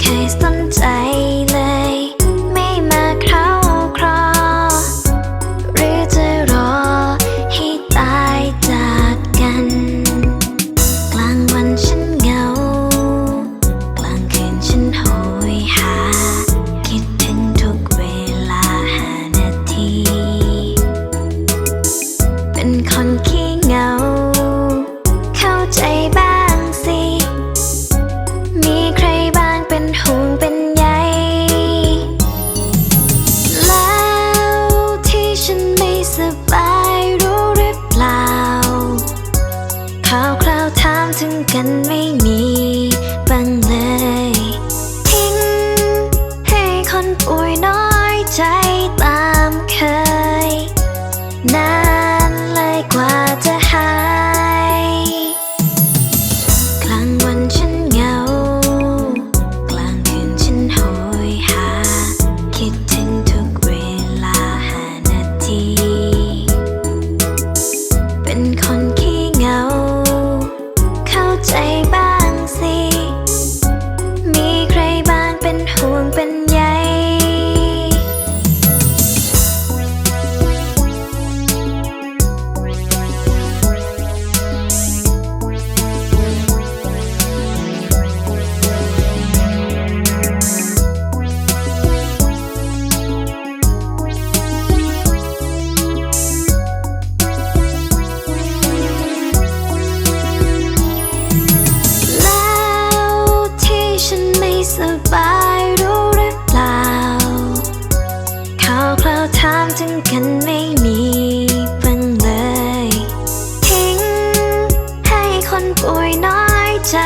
เคยสนใจเลย ไม่มาเข้าครอ หรือจะรอให้ตายจากกัน กลางวันฉันเหงา กลางคืนฉันโหยหา คิดถึงทุกเวลาหานาที เป็นคนขี้เหงา เข้าใจ ราถามถึงกันไม่มีบ้างเลยามถึงกันไม่มีบ้างเลย ทิ้งให้คนป่วยน้อยใจ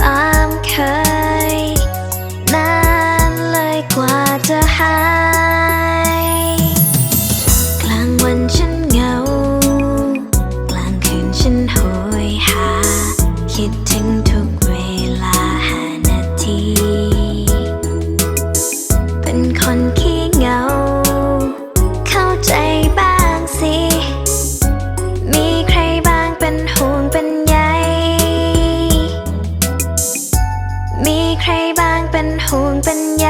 ตามเคย นานเลยกว่าจะหาย กลางวันฉันเหงา กลางคืนฉันโอยหา คิดถึงทุกเว ปัญญา